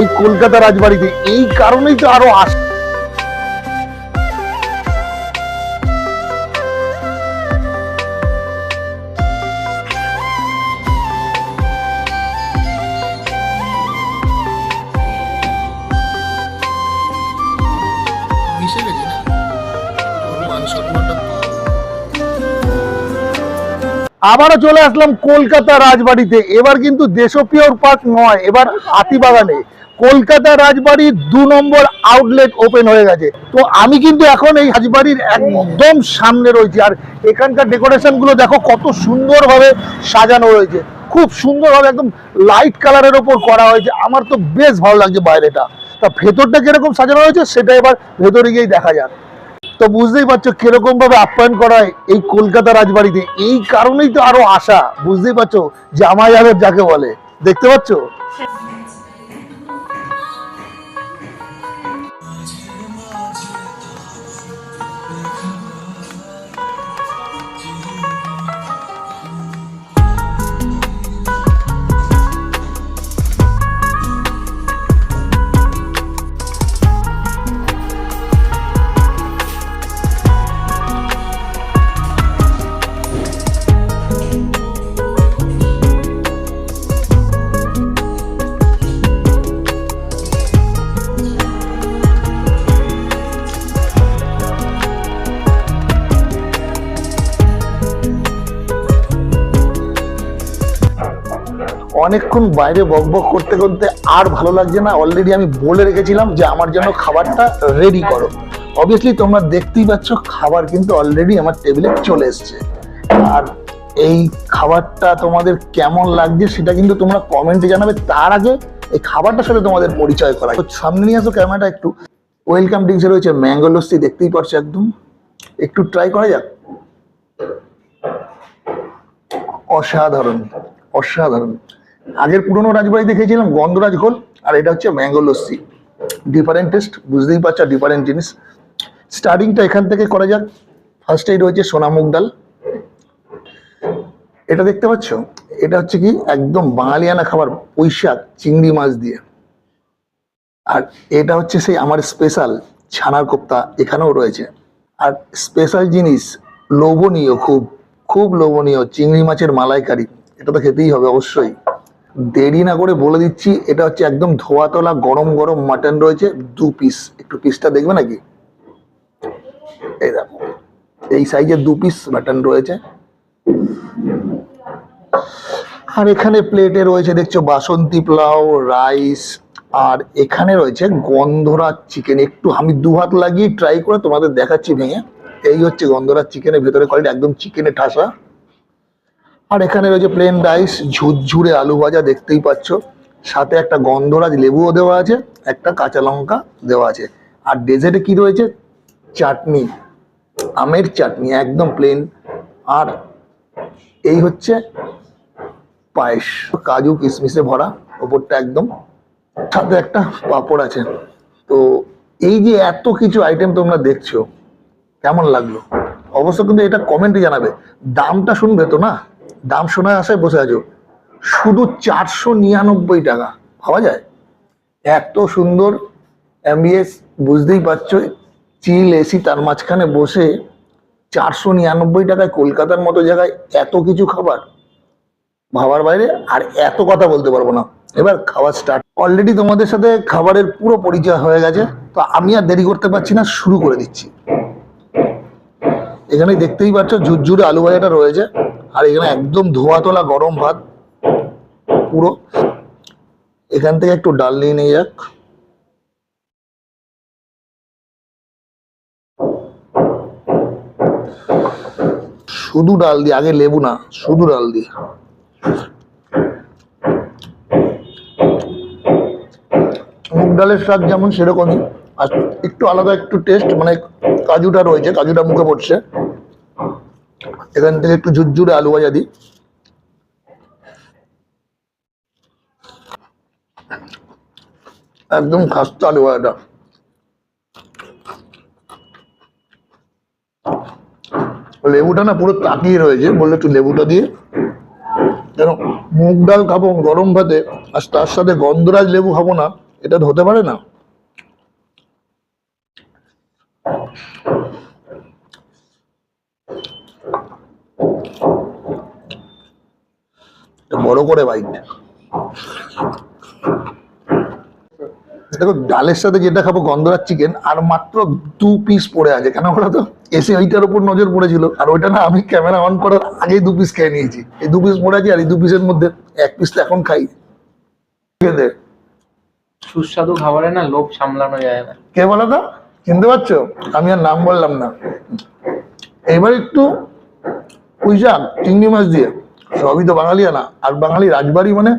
এই কলকাতা রাজবাড়িতে এই কারণেই তো আরও আস আবারও চলে আসলাম কলকাতা রাজবাড়িতে। এবার কিন্তু দেশপ্রিয় পার্ক নয় এবার হাতিবাগানে। কলকাতা রাজবাড়ির দু নম্বর আউটলেট ওপেন হয়ে গেছে। তো আমি কিন্তু এখন এই রাজবাড়ির একদম সামনে রয়েছি। আর এখানকার ডেকোরেশনগুলো দেখো, কত সুন্দরভাবে সাজানো রয়েছে। খুব সুন্দরভাবে একদম লাইট কালারের ওপর করা হয়েছে। আমার তো বেশ ভালো লাগছে বাইরেটা। তা ভেতরটা কীরকম সাজানো হয়েছে, সেটা এবার ভেতরে গিয়েই দেখা যাক। তো বুঝতেই পারছ কীরকম ভাবে আপ্যায়ন করা হয় এই কলকাতা রাজবাড়িতে। এই কারণেই তো আরও আশা। বুঝতেই পারছ জামাই আদর যাকে বলে। দেখতে পাচ্ছ? অনেকক্ষণ বাইরে বকবক করতে করতে আর ভালো লাগছে না। অলরেডি আমি বলে রেখেছিলাম যে আমার জন্য খাবারটা রেডি করো। অবভিয়াসলি তোমরা দেখতেই পাচ্ছ খাবার কিন্তু অলরেডি আমার টেবিলে চলে এসছে। আর এই খাবারটা তোমাদের কেমন লাগছে সেটা কিন্তু তোমরা কমেন্টে জানাবে। তার আগে এই খাবারটার সাথে তোমাদের পরিচয় করা। সামনে নিয়ে আসো ক্যামেরাটা একটু। ওয়েলকাম ড্রিঙ্কসে রয়েছে ম্যাঙ্গো লস্যি, দেখতেই পাচ্ছ একদম। একটু ট্রাই করা যাক। অসাধারণ অসাধারণ। আগের পুরনো রাজবাড়ি দেখেছিলাম, গন্ধরাজ ঘোল, আর এটা হচ্ছে ম্যাঙ্গো লস্যি ডিফারেন্ট টেস্ট বুঝতেই পারছ ডিফারেন্ট জিনিস। স্টার্টিংটা এখান থেকে করা যাক। ফার্স্টেই রয়েছে সোনা মুগ ডাল। এটা দেখতে পাচ্ছ? এটা হচ্ছে কি, একদম বাঙালিয়ানা খাবার পুঁই শাক চিংড়ি মাছ দিয়ে। আর এটা হচ্ছে সেই আমার স্পেশাল ছানার কোপ্তা, এখানেও রয়েছে। আর স্পেশাল জিনিস, লোভনীয় খুব খুব লোভনীয় চিংড়ি মাছের মালাইকারি। এটা তো খেতেই হবে, অবশ্যই। দেরি না করে বলে দিচ্ছি, এটা হচ্ছে একদম ধোয়া তোলা গরম গরম মাটন রয়েছে, দু পিস একটু পিসটা দেখবে নাকি? এই দেখো, এই সাইজের দু পিস মাটন রয়েছে। আর এখানে প্লেটে রয়েছে, দেখছ, বাসন্তী পোলাও রাইস আর এখানে রয়েছে গন্ধরাজ চিকেন একটু আমি দু হাত লাগিয়ে ট্রাই করে তোমাদের দেখাচ্ছি ভেঙে। এই হচ্ছে গন্ধরাজ চিকেনের ভেতরে কোয়ালিটি একদম চিকেনে ঠাসা। আর এখানে রয়েছে প্লেন রাইস ঝুরঝুরে আলু ভাজা, দেখতেই পাচ্ছ। সাথে একটা গন্ধরাজ লেবুও দেওয়া আছে, একটা কাঁচা লঙ্কা দেওয়া আছে। আর ডেজার্টে কি রয়েছে? চাটনি, আমের চাটনি, একদম প্লেন আর এই হচ্ছে পায়েস, কাজু কিশমিশে ভরা, ওপরটা একদম। সাথে একটা পাঁপড় আছে। তো এই যে এত কিছু আইটেম তোমরা দেখছ, কেমন লাগল? অবশ্য কিন্তু এটা কমেন্টে জানাবে। দামটা শুনবে তো না? দাম শোনার আশায় বসে আছো? শুধু চারশো নিরানব্বই টাকা। পাওয়া যায়? এত সুন্দর অ্যাম্বিয়েন্স বুঝতেই পারছ, চিল এসি তার মাঝখানে বসে চারশো নিরানব্বই টাকায় কলকাতার মতো জায়গায় এত কিছু খাবার? ভাবার বাইরে আর এত কথা বলতে পারব না। এবার খাওয়া স্টার্ট অলরেডি তোমাদের সাথে খাবারের পুরো পরিচয় হয়ে গেছে, তো আমি আর দেরি করতে পারছি না, শুরু করে দিচ্ছি। এখানে দেখতেই পাচ্ছ, ঝুরঝুরে আলু ভাজাটা রয়েছে। আর এখানে একদম ধোয়া তোলা গরম ভাত, পুরো। এখান থেকে একটু ডাল নিয়ে নিয়ে যাক। শুধু ডাল দিয়ে, আগে লেবু না, শুধু ডাল দিয়ে। মুগ ডালের স্বাদ যেমন সেরকমই। আর একটু আলাদা একটু টেস্ট মানে কাজুটা রয়েছে, কাজুটা মুখে পড়ছে। এখান থেকে একটু ঝুরঝুরে আলু ভাজা দিই। একদম খাস্তা আলু ভাজাটা। লেবুটা না পুরো তাকিয়ে রয়েছে, বললে একটু লেবুটা দিয়ে। যেন মুগ ডাল খাব গরম ভাতে, আর তার সাথে গন্ধরাজ লেবু খাব না, এটা হতে পারে না? বড় করে বাইট দেখো ডালের সাথে যেটা খাব গন্ধরাজ চিকেন আর মাত্র দু পিস পড়ে আছে। কেন বলো তো? এসে ওইটার উপর নজর পড়েছিল। আর ওইটা না আমি ক্যামেরা অন করার আগেই দু পিস খেয়ে নিয়েছি। এই দু পিস পড়ে আছে আর এই দু পিসের মধ্যে এক পিস তো এখন খাই। সুস্বাদু খাবারে না লোভ সামলানো যায় না। কে বলো তো? চিনতে পারছ? আমি আর নাম বললাম না। এবার একটু পুঁই চিংড়ি মাছ দিয়ে। সবই তো বাঙালিয়ানা আর বাঙালি রাজবাড়ি মানে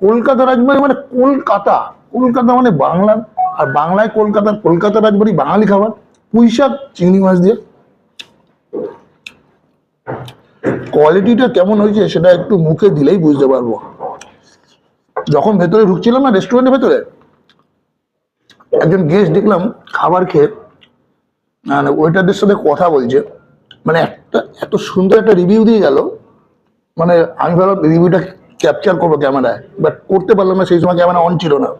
কলকাতা রাজবাড়ি মানে কলকাতা। কলকাতা মানে বাংলার আর বাংলায় কলকাতা কলকাতা রাজবাড়ি বাঙালি খাবার, পুঁইশাক, চিংড়ি মাছ দিয়ে। কোয়ালিটিটা কেমন হয়েছে সেটা একটু মুখে দিলেই বুঝতে পারব। যখন ভেতরে ঢুকছিলাম না রেস্টুরেন্টের ভেতরে, একজন গেস্ট দেখলাম খাবার খেয়ে মানে ওয়েটারদের সাথে কথা বলছে মানে একটা, এত সুন্দর একটা রিভিউ দিয়ে গেল মানে আমি ভাবলাম রিভিউটা ক্যাপচার করব ক্যামেরায় বাট করতে পারলাম না, সেই সময় ক্যামেরা অন ছিল না।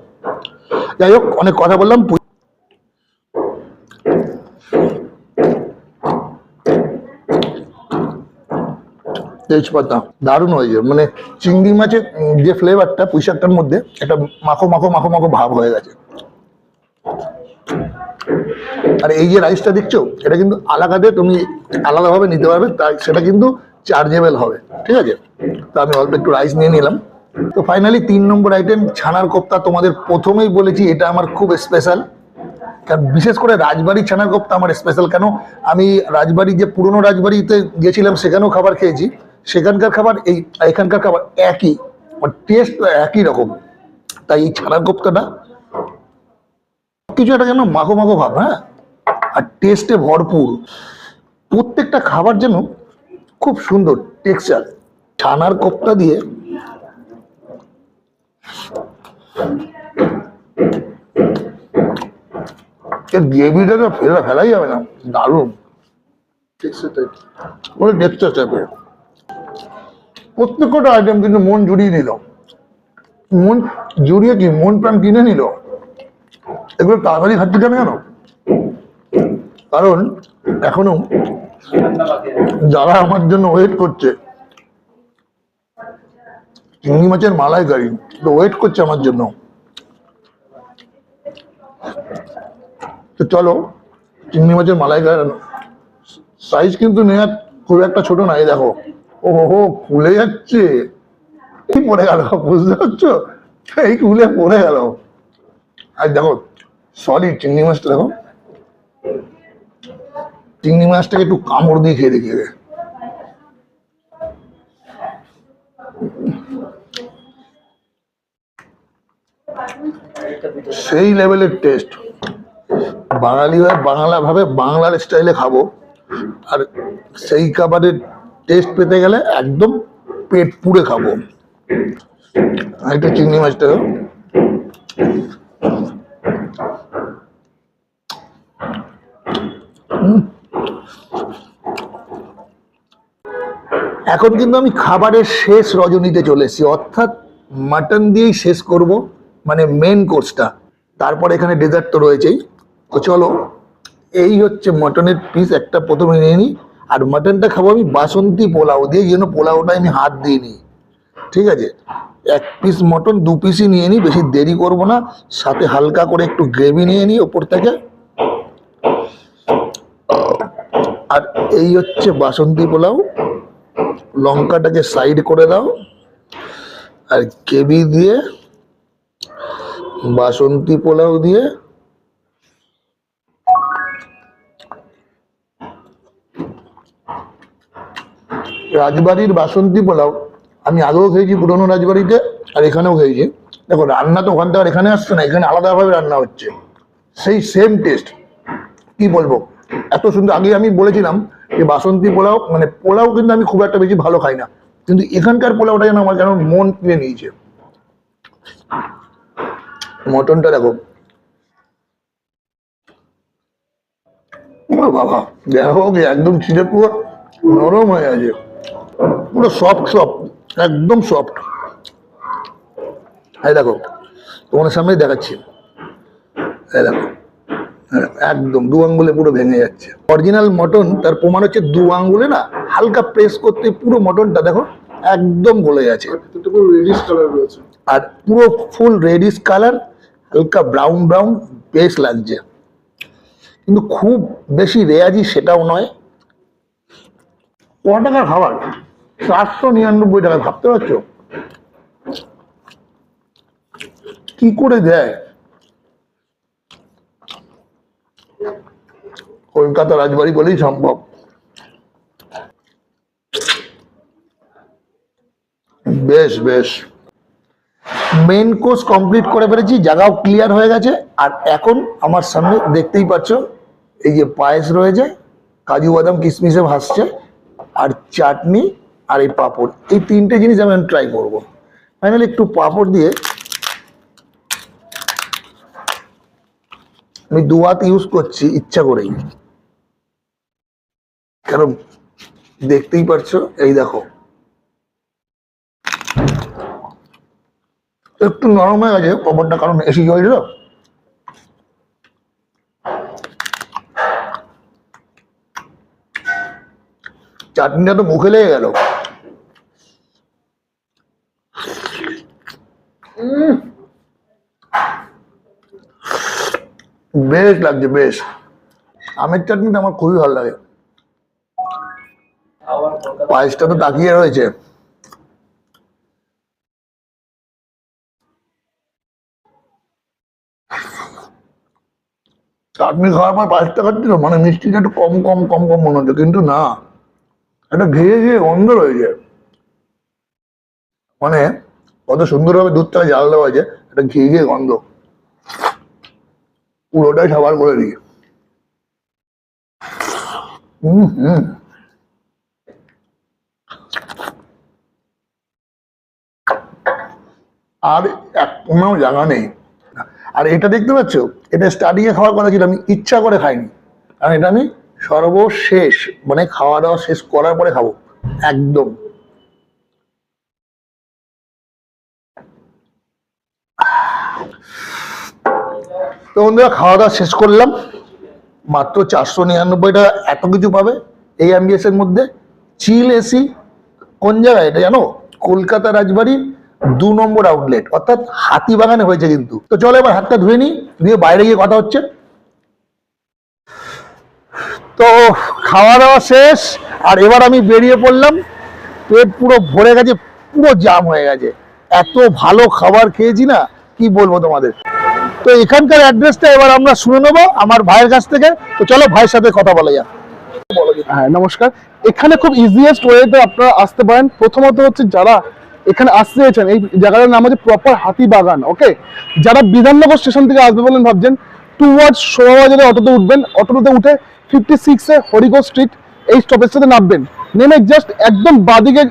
যাই হোক, অনেক কথা বললাম তেজপাতা, দারুণ হয়েছে মানে চিংড়ি মাছের যে ফ্লেভারটা পুঁইশাকটার মধ্যে, একটা মাখো মাখো মাখো মাখো ভাব হয়ে গেছে। আর এই যে রাইসটা দেখছ, এটা কিন্তু আলাদাতে তুমি আলাদাভাবে নিতে পারবে, তাই সেটা কিন্তু চার্জেবল হবে, ঠিক আছে? তো আমি অল্প একটু রাইস নিয়ে নিলাম। তো ফাইনালি তিন নম্বর আইটেম ছানার কোপ্তা তোমাদের প্রথমেই বলেছি, এটা আমার খুব স্পেশাল কারণ বিশেষ করে রাজবাড়ির ছানার কোপ্তা আমার স্পেশাল কেন? আমি রাজবাড়ি, যে পুরনো রাজবাড়িতে গেছিলাম, সেখানেও খাবার খেয়েছি। সেখানকার খাবার এই, এখানকার খাবার একই টেস্ট একই রকম। তাই এই ছানার কোপ্তাটা কিছু একটা যেন মাখো মাখো ভাব হ্যাঁ? আর টেস্টে ভরপুর। প্রত্যেকটা খাবার যেন খুব সুন্দর টেক্সচার। ছানার কোপ্তা দিয়ে। গ্রেভিটা তো ফেলা ফেলাই যাবে না, দারুণ। টাইপের প্রত্যেকটা আইটেম কিন্তু মন জুড়িয়ে নিল। মন জুড়িয়ে কি? মন প্রাণ কিনে নিল। এগুলো তাড়াতাড়ি খাচ্ছি কেন? জানো কারণ এখনও যারা আমার জন্য ওয়েট করছে, চিংড়ি মাছের মালাইকারি, তো ওয়েট করছে আমার জন্য। তো চলো, চিংড়ি মাছের মালাইকারি সাইজ কিন্তু নেওয়ার খুব একটা ছোট নাই দেখো। ও হো ফুলে যাচ্ছে। এই পড়ে গেল, বুঝতে পারছ? এই খুলে পড়ে গেল। আর দেখো সরি চিংড়ি মাছটা দেখো। চিংড়ি মাছটাকে একটু কামড় দিয়ে খেয়ে দেখি। সেই লেভেলের টেস্ট বাঙালি হয়ে বাংলা ভাবে বাংলার স্টাইলে খাব আর সেই খাবারের টেস্ট পেতে গেলে একদম পেট পুড়ে খাব একটু চিংড়ি মাছটা দাও। এখন কিন্তু আমি খাবারের শেষ রজনীতে চলে এসেছি। অর্থাৎ মাটন দিয়েই শেষ করব মানে মেন কোর্সটা তারপর এখানে ডেজার্ট তো রয়েছেই। তো চলো, এই হচ্ছে মটনের পিস একটা প্রথমে নিয়ে নিই আর মটনটা খাব আমি বাসন্তী পোলাও দিয়ে জন্য পোলাওটা আমি হাত দিয়ে নিই। ঠিক আছে? এক পিস মটন, দু পিসই নিয়ে নিই বেশি দেরি করব না। সাথে হালকা করে একটু গ্রেভি নিয়ে নিই ওপর থেকে। আর এই হচ্ছে বাসন্তী পোলাও। লঙ্কাটাকে সাইড করে দাও, আর কেবি দিয়ে, বাসন্তী পোলাও দিয়ে, রাজবাড়ির বাসন্তী পোলাও। আমি আগেও খেয়েছি, পুরনো রাজবাড়িতে, আর এখানেও খেয়েছি। দেখো, রান্না তো ওখান থেকে এখানে আসছে না, এখানে আলাদাভাবে রান্না হচ্ছে। সেই সেম টেস্ট কি বলব? এত সুন্দর আগে আমি বলেছিলাম যে বাসন্তী পোলাও মানে পোলাও কিন্তু আমি খুব একটা বেশি ভালো খাই না। কিন্তু এখানকার পোলাওটা যেন আমার যেন মন কিনে নিয়েছে। মটনটা দেখো। বাবা দেখো একদম ছিঁড়ে পুরো নরম হয়ে আছে। পুরো সফট সফট একদম সফট এই দেখো তোমাদের সামনেই দেখাচ্ছি। দেখো। হ্যাঁ, একদম দু আঙ্গুলে পুরো ভেঙে যাচ্ছে। অরিজিনাল মটন তার প্রমাণ হচ্ছে দু আঙ্গুলে না হালকা প্রেস করতে পুরো মটনটা দেখো একদম গলে গেছে। আর পুরো কালার আর পুরো ফুল রেডিশ কালার হালকা ব্রাউন ব্রাউন বেশ লাগছে। কিন্তু খুব বেশি রেয়াজি সেটাও নয়। ক টাকার খাবার? চারশো নিরানব্বই টাকা ভাবতে পারছ? কি করে দেয়? কলকাতা রাজবাড়ি বলেই সম্ভব। বেশ বেশ। মেন কোর্স কমপ্লিট করে ফেলেছি, জায়গাও ক্লিয়ার হয়ে গেছে, আর এখন আমার সামনে দেখতেই পাচ্ছ, এই যে পায়েস রয়েছে, কাজু বাদাম কিশমিশে ভাসছে, আর চাটনি আর এই পাঁপড়। এই তিনটে জিনিস আমি ট্রাই করব। ফাইনালি একটু পাঁপড় দিয়ে আমি দু হাত ইউজ করছি, ইচ্ছা করেই। কারণ দেখতেই পারছ? এই দেখো। একটু নরম হয়ে গেছে পাপড়টা কারণ এসি তো চাটনিটা তো মুখে লেগে গেল। বেশ লাগছে, বেশ। আমের চাটনিটা আমার খুবই ভালো লাগে। পায়েসটা তো তাকিয়ে রয়েছে। চাটনি খাওয়ার পর পায়েসটা খাচ্ছি তো মানে মিষ্টিটা একটু কম কম কম কম মনে হচ্ছে, কিন্তু না। এটা ঘিরে ঘিরে গন্ধ রয়েছে। মানে কত সুন্দরভাবে দুধ থেকে জাল দেওয়া হয়েছে এটা ঘিরে ঘিরে গন্ধ। পুরোটাই সাবার করে দিই। হুম হুম। আর এক কোনো জায়গা নেই। আর এটা দেখতে পাচ্ছ? এটা স্টার্টিংয়ে খাওয়ার কথা ছিল, আমি ইচ্ছা করে খাইনি। কারণ এটা আমি সর্বশেষ মানে খাওয়া দাওয়া শেষ করার পরে খাব। একদম। তো বন্ধুরা, খাওয়া দাওয়া শেষ করলাম। মাত্র চারশো নিরানব্বই টাকা এত কিছু পাবে এই অ্যাম্বিয়েন্সের মধ্যে। চিল এসি কোন জায়গায়? এটা জানো? কলকাতা রাজবাড়ির দু নম্বর আউটলেট অর্থাৎ হাতিবাগানে হয়েছে কিন্তু। তো চলো এবার হাতটা ধুয়ে নি দিয়ে বাইরে গিয়ে কথা হচ্ছে। তো খাওয়া দাওয়া শেষ, আর এবার আমি বেরিয়ে পড়লাম। পেট পুরো ভরে গেছে, পুরো জাম হয়ে গেছে। এত ভালো খাবার খেয়েছি না, কি বলব তোমাদের? তো এখানকার অ্যাড্রেসটা এবার আমরা শুনে নেব, আমার ভাইয়ের কাছ থেকে। তো চলো ভাইয়ের সাথে কথা বলা যাক। হ্যাঁ নমস্কার। এখানে খুব ইজিয়েস্ট ওয়েতে আপনারা আসতে পারেন। প্রথমত হচ্ছে যারা এখানে আসতে চাইছেন, এই জায়গাটার নাম হচ্ছে প্রপার হাতিবাগান ওকে যারা বিধাননগর স্টেশন থেকে আসবে বলেন ভাবছেন টু ওয়ার্ডস শোভাবাজারে অটোতে উঠবেন, অটোতে উঠে ফিফটি সিক্সে হরিগো স্ট্রিট এই স্টপেজটাতে নামবেন। নেমে জাস্ট একদম বাদিকে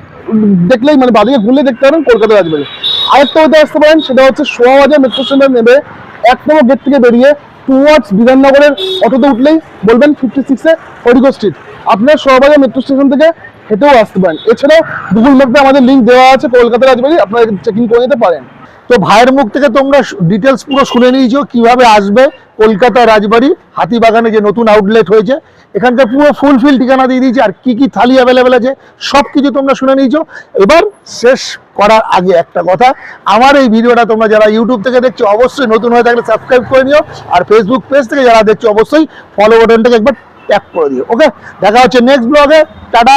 দেখলেই মানে বাদিকে ঘুরলে দেখতে পারেন কলকাতা রাজবাড়ি। আরেকটা হতে আসতে পারেন, সেটা হচ্ছে শোভাবাজার মেট্রো স্টেশন নেবে এক নম্বর গেট থেকে বেরিয়ে টুয়ার্ডস বিধাননগরের অটোতে উঠলেই বলবেন ফিফটি সিক্সে হরিগো স্ট্রিট আপনার শোভাবাজার মেট্রো স্টেশন থেকে হেঁটেও আসতে পারেন। এছাড়াও গুগল ম্যাপে আমাদের লিঙ্ক দেওয়া আছে, কলকাতা রাজবাড়ি, আপনারা চেকিং করে নিতে পারেন। তো ভাইয়ের মুখ থেকে তোমরা ডিটেলস পুরো শুনে নিয়েছো, কীভাবে আসবে কলকাতা রাজবাড়ি, হাতিবাগানে যে নতুন আউটলেট হয়েছে, এখানকার পুরো ফুলফিল ঠিকানা দিয়ে দিয়েছি, আর কি কি থালি অ্যাভেলেবেল আছে সব কিছু তোমরা শুনে নিয়েছো। এবার শেষ করার আগে একটা কথা, আমার এই ভিডিওটা তোমরা যারা ইউটিউব থেকে দেখছ, অবশ্যই নতুন হয়ে থাকলে সাবস্ক্রাইব করে নিও, আর ফেসবুক পেজ থেকে যারা দেখছ, অবশ্যই ফলো বাটনটাকে একবার ট্যাপ করে দিও ওকে দেখা হচ্ছে নেক্সট ব্লগে টাটা!